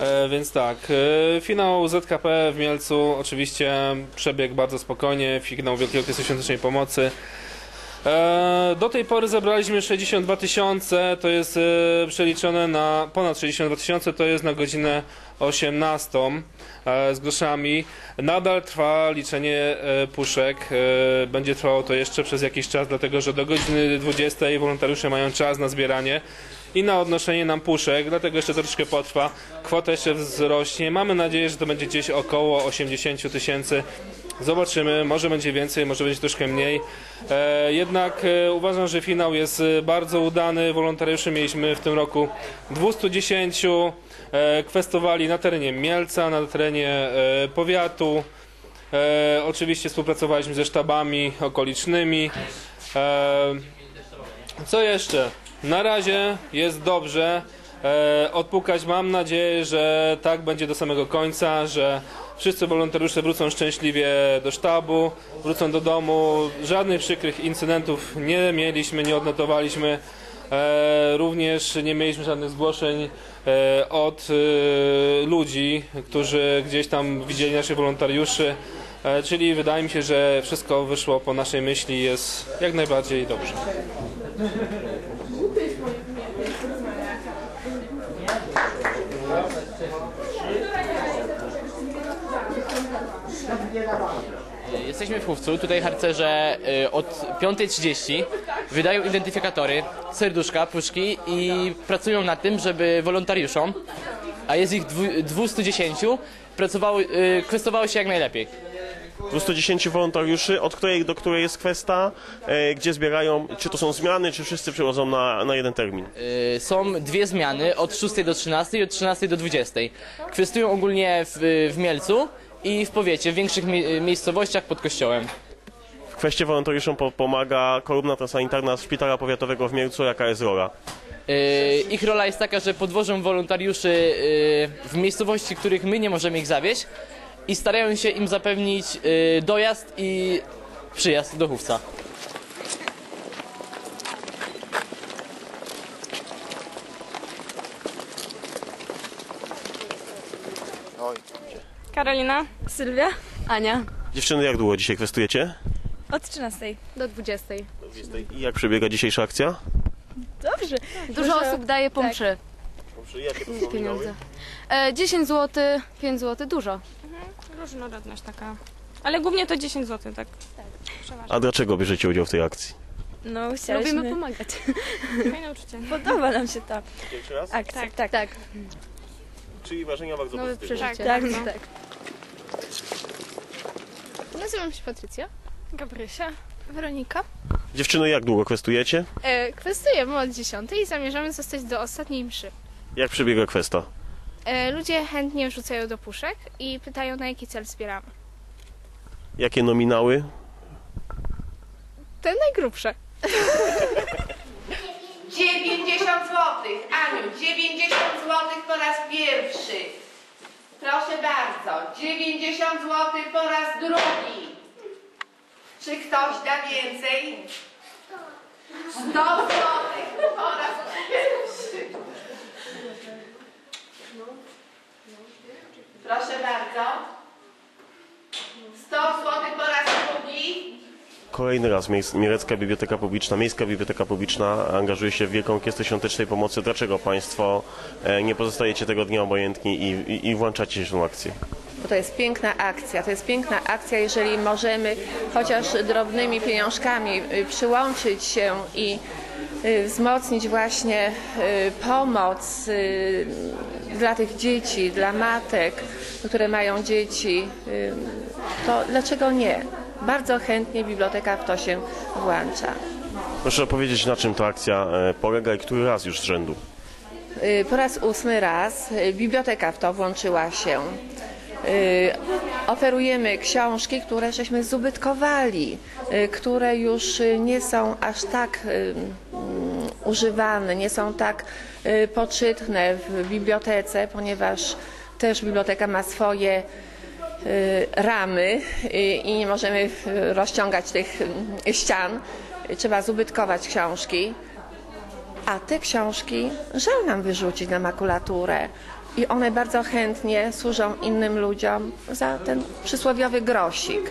E, więc tak, e, finał ZKP w Mielcu oczywiście przebiegł bardzo spokojnie, finał Wielkiej Orkiestry Świątecznej Pomocy. E, do tej pory zebraliśmy 62 tysiące, to jest przeliczone na ponad 62 tysiące, to jest na godzinę 18 e, z groszami. Nadal trwa liczenie puszek, będzie trwało to jeszcze przez jakiś czas, dlatego że do godziny 20 wolontariusze mają czas na zbieranie i na odnoszenie nam puszek, dlatego jeszcze troszeczkę potrwa. Kwota jeszcze wzrośnie. Mamy nadzieję, że to będzie gdzieś około 80 tysięcy. Zobaczymy, może będzie więcej, może będzie troszkę mniej. E, jednak e, uważam, że finał jest e, bardzo udany. Wolontariuszy mieliśmy w tym roku 210. E, kwestowali na terenie Mielca, na terenie e, powiatu. E, oczywiście współpracowaliśmy ze sztabami okolicznymi. Co jeszcze? Na razie jest dobrze. E, odpukać mam nadzieję, że tak będzie do samego końca, że wszyscy wolontariusze wrócą szczęśliwie do sztabu, wrócą do domu. Żadnych przykrych incydentów nie mieliśmy, nie odnotowaliśmy. E, również nie mieliśmy żadnych zgłoszeń e, od e, ludzi, którzy gdzieś tam widzieli naszych wolontariuszy. E, czyli wydaje mi się, że wszystko wyszło po naszej myśli jest jak najbardziej dobrze. Jesteśmy w Chówcu, tutaj harcerze y, od 5.30 wydają identyfikatory, serduszka, puszki i pracują nad tym, żeby wolontariuszom, a jest ich dwu- 210, pracowało, y, kwestowało się jak najlepiej. 210 wolontariuszy, od której do której jest kwesta, e, gdzie zbierają, czy to są zmiany, czy wszyscy przychodzą na, na jeden termin. Y, Są dwie zmiany od 6 do 13 i od 13 do 20. Kwestują ogólnie w, w Mielcu i w powiecie, w większych mi- miejscowościach pod kościołem. W kwestii wolontariuszom po, pomaga kolumna sanitarna z Szpitala Powiatowego w Mielcu, jaka jest rola. Y, Ich rola jest taka, że podwożą wolontariuszy y, w miejscowości, których my nie możemy ich zawieźć i starają się im zapewnić y, dojazd i przyjazd do Chówca. Karolina, Sylwia, Ania. Dziewczyny, jak długo dzisiaj kwestujecie? Od 13 do 20. I jak przebiega dzisiejsza akcja? Dobrze. Dużo osób daje po tak. mszy Jakie to są pieniądze. E, 10 zł, 5 zł, dużo. Różnorodność taka. Ale głównie to 10 zł, tak. A dlaczego bierzecie udział w tej akcji? No, chcieliśmy. Lubimy pomagać. Fajne uczucie. Podoba nam się ta Pierwszy raz? akcja. Tak. Tak. Tak, Czyli wrażenia bardzo nowe pozytywne. przeżycie. Tak, no. tak. Nazywam się Patrycja. Gabrysia. Weronika. Dziewczyny, jak długo kwestujecie? E, kwestujemy od 10 i zamierzamy zostać do ostatniej mszy. Jak przebiega kwesta? E, ludzie chętnie wrzucają do puszek i pytają na jaki cel zbieramy. Jakie nominały? Te najgrubsze. 90 zł. Aniu, 90 zł po raz pierwszy. Proszę bardzo, 90 zł po raz drugi. Czy ktoś da więcej? 100 zł po raz pierwszy. Proszę bardzo. 100 zł. Kolejny raz Mielecka Biblioteka Publiczna, Miejska Biblioteka Publiczna angażuje się w Wielką Orkiestrę Świątecznej Pomocy. Dlaczego Państwo e, nie pozostajecie tego dnia obojętni i, i, i włączacie się w tą akcję? Bo to jest piękna akcja. To jest piękna akcja, jeżeli możemy chociaż drobnymi pieniążkami y, przyłączyć się i y, wzmocnić właśnie y, pomoc dla tych dzieci, dla matek, które mają dzieci, to dlaczego nie? Bardzo chętnie biblioteka w to się włącza. Proszę opowiedzieć, na czym ta akcja e, polega i który raz już z rzędu? Y, Po raz ósmy raz y, biblioteka w to włączyła się. Y, Oferujemy książki, które żeśmy zubytkowali, które już nie są aż tak mm, używane, nie są tak poczytne w bibliotece, ponieważ też biblioteka ma swoje ramy y, i nie możemy rozciągać tych y, ścian. Trzeba zubytkować książki. A te książki żal nam wyrzucić na makulaturę. i one bardzo chętnie służą innym ludziom za ten przysłowiowy grosik,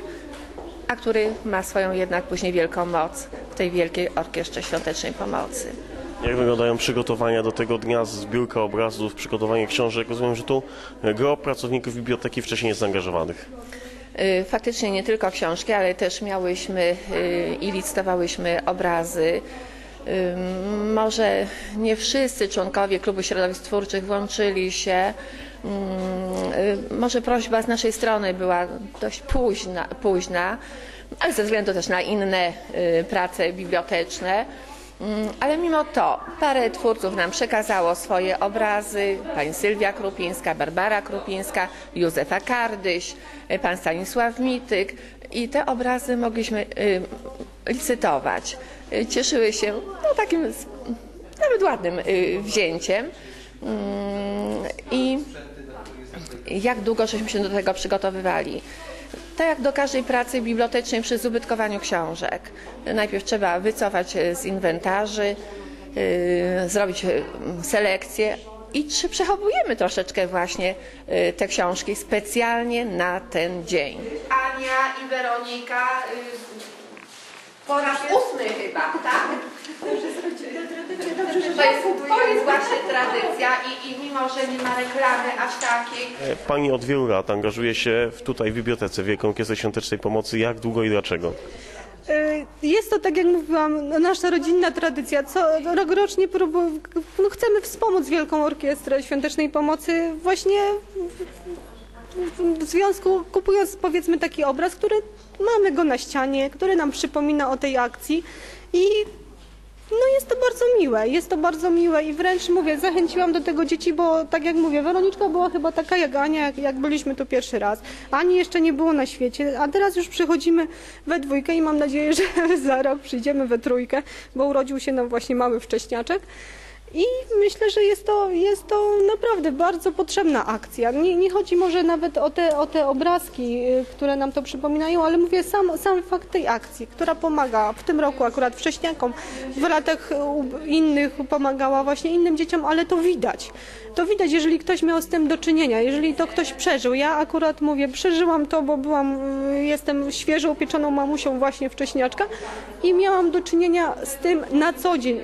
a który ma swoją jednak później wielką moc w tej wielkiej orkiestrze świątecznej pomocy. Jak wyglądają przygotowania do tego dnia, zbiórka obrazów, przygotowanie książek? Rozumiem, że tu gro pracowników biblioteki wcześniej jest zaangażowanych. Y, Faktycznie nie tylko książki, ale też miałyśmy y, i licytowałyśmy obrazy. Ym, Może nie wszyscy członkowie klubu środowisk twórczych włączyli się. Y, Może prośba z naszej strony była dość późna, późna ale ze względu też na inne y, prace biblioteczne. Mm, Ale mimo to parę twórców nam przekazało swoje obrazy. Pani Sylwia Krupińska, Barbara Krupińska, Józefa Kardyś, y, pan Stanisław Mityk i te obrazy mogliśmy y, licytować. Y, Cieszyły się no, takim nawet ładnym y, wzięciem. Mm, I jak długo żeśmy się do tego przygotowywali? Tak jak do każdej pracy bibliotecznej przy zubytkowaniu książek. Najpierw trzeba wycofać e, z inwentarzy, yy, zrobić e, selekcję i czy przechowujemy troszeczkę właśnie e, te książki specjalnie na ten dzień. Ania i Weronika y, po raz ósmy chyba, tak? To jest, to jest właśnie tradycja i, i mimo, że nie ma reklamy aż takiej, E, Pani od wielu lat angażuje się w- tutaj w bibliotece Wielką Orkiestrę Świątecznej Pomocy. Jak długo i dlaczego? Y, Jest to, tak jak mówiłam, nasza rodzinna tradycja. Co rok rocznie próbu- no, chcemy wspomóc Wielką Orkiestrę Świątecznej Pomocy właśnie w- związku, kupując powiedzmy taki obraz, który mamy go na ścianie, który nam przypomina o tej akcji i no jest to bardzo miłe, jest to bardzo miłe i wręcz mówię, zachęciłam do tego dzieci, bo tak jak mówię, Weroniczka była chyba taka jak Ania, jak, jak byliśmy tu pierwszy raz. Ani jeszcze nie było na świecie, a teraz już przychodzimy we dwójkę i mam nadzieję, że za rok przyjdziemy we trójkę, bo urodził się nam właśnie mały wcześniaczek. I myślę, że jest to, jest to naprawdę bardzo potrzebna akcja. Nie, nie chodzi może nawet o te, o te obrazki, y, które nam to przypominają, ale mówię sam, sam fakt tej akcji, która pomaga w tym roku akurat wcześniakom, w latach y, innych pomagała właśnie innym dzieciom, ale to widać. To widać, jeżeli ktoś miał z tym do czynienia, jeżeli to ktoś przeżył. Ja akurat mówię, przeżyłam to, bo byłam, y, jestem świeżo upieczoną mamusią właśnie wcześniaczka i miałam do czynienia z tym na co dzień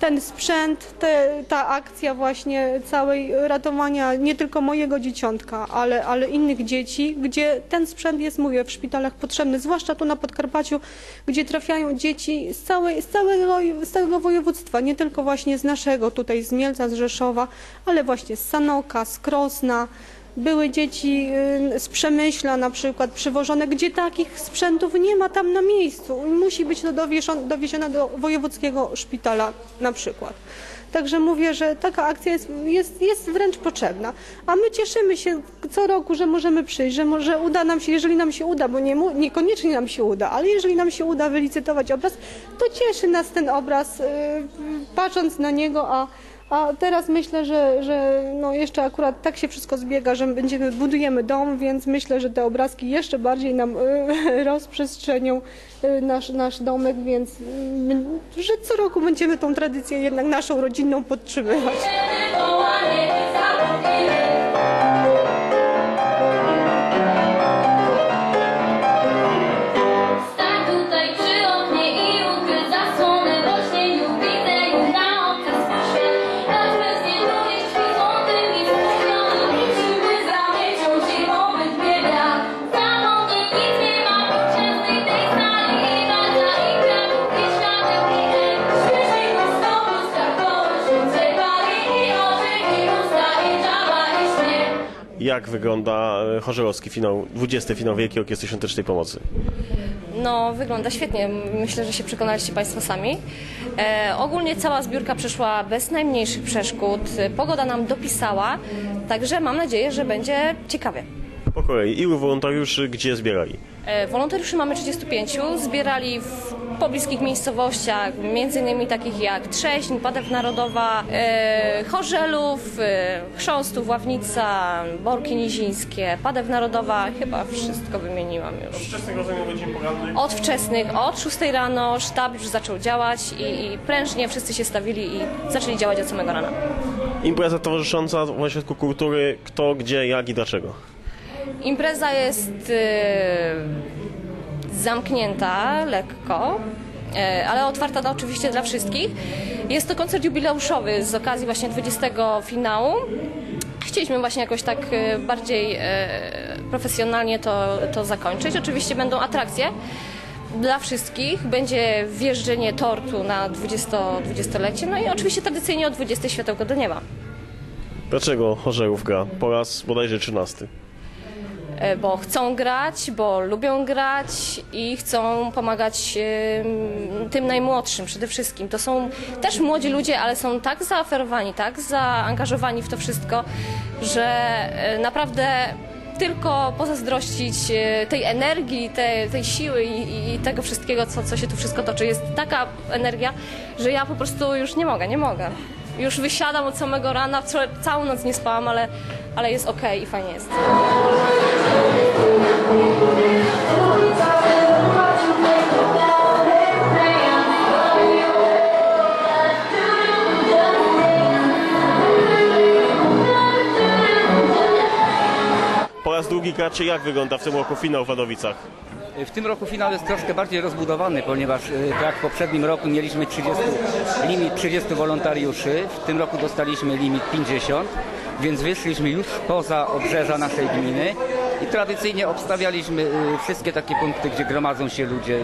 ten sprzęt, te, ta akcja właśnie całej ratowania nie tylko mojego dzieciątka, ale, ale innych dzieci, gdzie ten sprzęt jest, mówię, w szpitalach potrzebny, zwłaszcza tu na Podkarpaciu, gdzie trafiają dzieci z, całej, z, całego, z całego województwa, nie tylko właśnie z naszego, tutaj z Mielca, z Rzeszowa, ale właśnie z Sanoka, z Krosna, były dzieci y, z Przemyśla na przykład przywożone, gdzie takich sprzętów nie ma tam na miejscu. Musi być to dowiezione do wojewódzkiego szpitala na przykład. Także mówię, że taka akcja jest, jest, jest wręcz potrzebna. A my cieszymy się co roku, że możemy przyjść, że może uda nam się, jeżeli nam się uda, bo nie, niekoniecznie nam się uda, ale jeżeli nam się uda wylicytować obraz, to cieszy nas ten obraz, y, patrząc na niego, a a teraz myślę, że, że no jeszcze akurat tak się wszystko zbiega, że będziemy, budujemy dom, więc myślę, że te obrazki jeszcze bardziej nam y, rozprzestrzenią y, nasz, nasz domek, więc y, że co roku będziemy tą tradycję jednak naszą rodzinną podtrzymywać. Jak wygląda e, chorzerowski finał, 20. finał Wielkiej Orkiestry Świątecznej Pomocy? No, wygląda świetnie. Myślę, że się przekonaliście Państwo sami. E, ogólnie cała zbiórka przeszła bez najmniejszych przeszkód. Pogoda nam dopisała, także mam nadzieję, że będzie ciekawie. Po kolei, ilu wolontariuszy gdzie zbierali? E, wolontariuszy mamy 35, zbierali w pobliskich miejscowościach, między innymi takich jak Trześń, Padew Narodowa, e, Chorzelów, e, Chrząstów, Ławnica, Borki Nizińskie, Padew Narodowa, chyba wszystko wymieniłam już. Wczesnych rozumiem godzin porannych. Od wczesnych, od 6 rano sztab już zaczął działać i, i prężnie wszyscy się stawili i zaczęli działać od samego rana. Impreza towarzysząca w Ośrodku Kultury, kto, gdzie, jak i dlaczego? Impreza jest e, zamknięta lekko, e, ale otwarta oczywiście dla wszystkich. Jest to koncert jubileuszowy z okazji właśnie 20 finału. Chcieliśmy właśnie jakoś tak e, bardziej e, profesjonalnie to, to zakończyć. Oczywiście będą atrakcje dla wszystkich. Będzie wjeżdżenie tortu na 20, 20-lecie, no i oczywiście tradycyjnie o 20 światełko do nieba. Dlaczego Chorzełów gra po raz bodajże 13? E, bo chcą grać, bo lubią grać i chcą pomagać tym najmłodszym przede wszystkim. To są też młodzi ludzie, ale są tak zaoferowani, tak zaangażowani w to wszystko, że e, naprawdę tylko pozazdrościć e, tej energii, te, tej siły i, i- tego wszystkiego, co, co się tu wszystko toczy. Jest taka energia, że ja po prostu już nie mogę, nie mogę. Już wysiadam od samego rana, całą noc nie spałam, ale, ale jest okej i fajnie jest. Raz drugi gracie, jak wygląda w tym roku finał w Wadowicach? W tym roku finał jest troszkę bardziej rozbudowany, ponieważ e, tak w poprzednim roku mieliśmy 30, limit 30 wolontariuszy, w tym roku dostaliśmy limit 50, więc wyszliśmy już poza obrzeża naszej gminy i tradycyjnie obstawialiśmy e, wszystkie takie punkty, gdzie gromadzą się ludzie.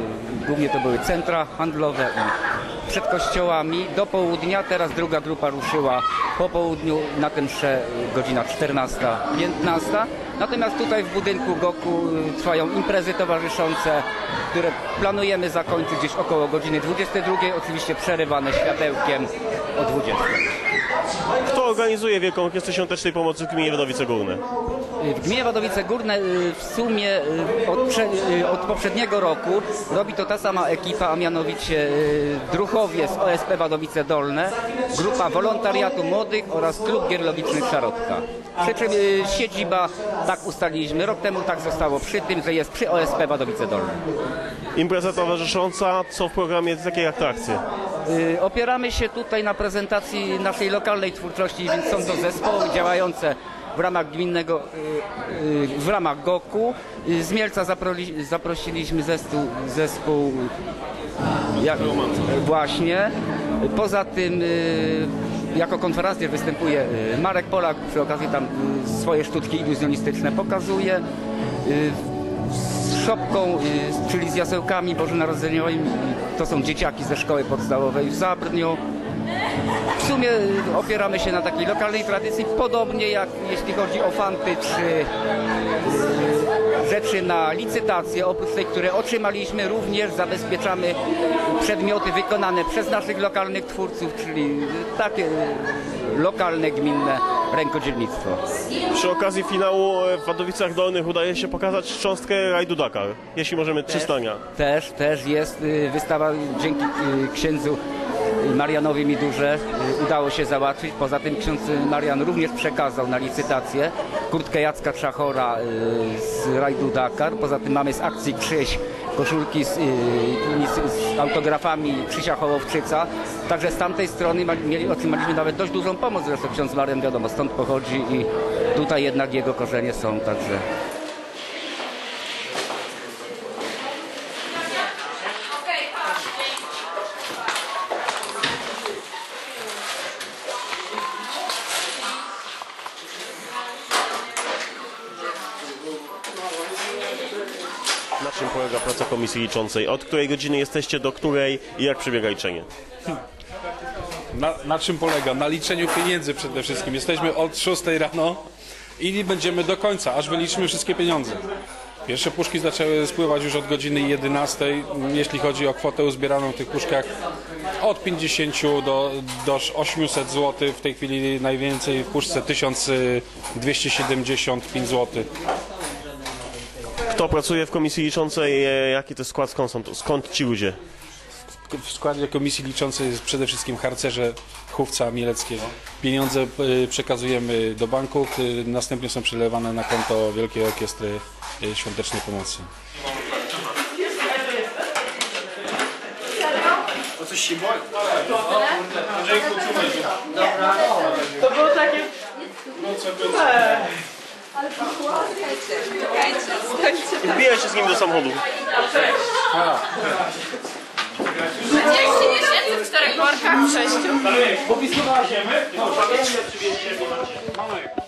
Głównie to były centra handlowe i przed kościołami do południa. Teraz druga grupa ruszyła po południu na tym msze e, godzina 14-15. Natomiast tutaj w budynku GOKU y, trwają imprezy towarzyszące, które planujemy zakończyć gdzieś około godziny 22, oczywiście przerywane światełkiem o 20. Kto organizuje Wielką Orkiestrę Świątecznej Pomocy w gminie Wadowice Górne? W gminie Wadowice Górne y, w sumie y, od, y, od poprzedniego roku robi to ta sama ekipa, a mianowicie druchowie z OSP Wadowice Dolne, grupa wolontariatu młodych oraz klub gier logicznych Szarotka. Przy czym siedziba, tak ustaliliśmy, rok temu tak zostało przy tym, że jest przy OSP Wadowice Dolne. Impreza towarzysząca, co w programie, jakie atrakcje? Y, Opieramy się tutaj na prezentacji naszej lokalnej twórczości, więc są to zespoły działające w ramach gminnego, y, y, w ramach GOKU. Y, Z Mielca zaproli, zaprosiliśmy zespół, zespół jak, właśnie. Poza tym y, jako konferencjer występuje y, Marek Polak, przy okazji tam y, swoje sztuczki iluzjonistyczne pokazuje. Y, z szopką, y, czyli z jasełkami bożonarodzeniowymi. To są dzieciaki ze szkoły podstawowej w Zabrniu. W sumie opieramy się na takiej lokalnej tradycji, podobnie jak jeśli chodzi o fanty czy rzeczy na licytację. Oprócz tych, które otrzymaliśmy, również zabezpieczamy przedmioty wykonane przez naszych lokalnych twórców, czyli takie lokalne, gminne rękodzielnictwo. Przy okazji finału e, w Wadowicach Dolnych udaje się pokazać cząstkę rajdu Dakar. Jeśli możemy, trzy stania. Też, też jest y, wystawa dzięki y, księdzu Marianowi Midurze y, udało się załatwić. Poza tym ksiądz Marian również przekazał na licytację kurtkę Jacka Trzachora y, z rajdu Dakar. Poza tym mamy z akcji Krzyś koszulki z, y, z, autografami Krzysia Hołowczyca. Także z tamtej strony otrzymaliśmy nawet dość dużą pomoc. Zresztą ksiądz Marian wiadomo stąd pochodzi i tutaj jednak jego korzenie są. Także praca komisji liczącej? Od której godziny jesteście, do której i jak przebiega liczenie? Na, na czym polega? Na liczeniu pieniędzy przede wszystkim. Jesteśmy od 6 rano i będziemy do końca, aż wyliczymy wszystkie pieniądze. Pierwsze puszki zaczęły spływać już od godziny 11. Jeśli chodzi o kwotę uzbieraną w tych puszkach, od 50 do, do 800 zł. W tej chwili najwięcej w puszce 1275 zł. Kto pracuje w komisji liczącej? e, Jaki to jest skład? Skąd, są, skąd ci ludzie? W składzie komisji liczącej jest przede wszystkim harcerze Chówca Mieleckiego. Pieniądze y, przekazujemy do banku, y, następnie są przelewane na konto Wielkiej Orkiestry Świątecznej Pomocy. To coś się boi. To było takie... Wbijaj się z nim do samochodu. 30 miesięcy w czterech workach, w sześciu. Popisywała ziemię. Mamy.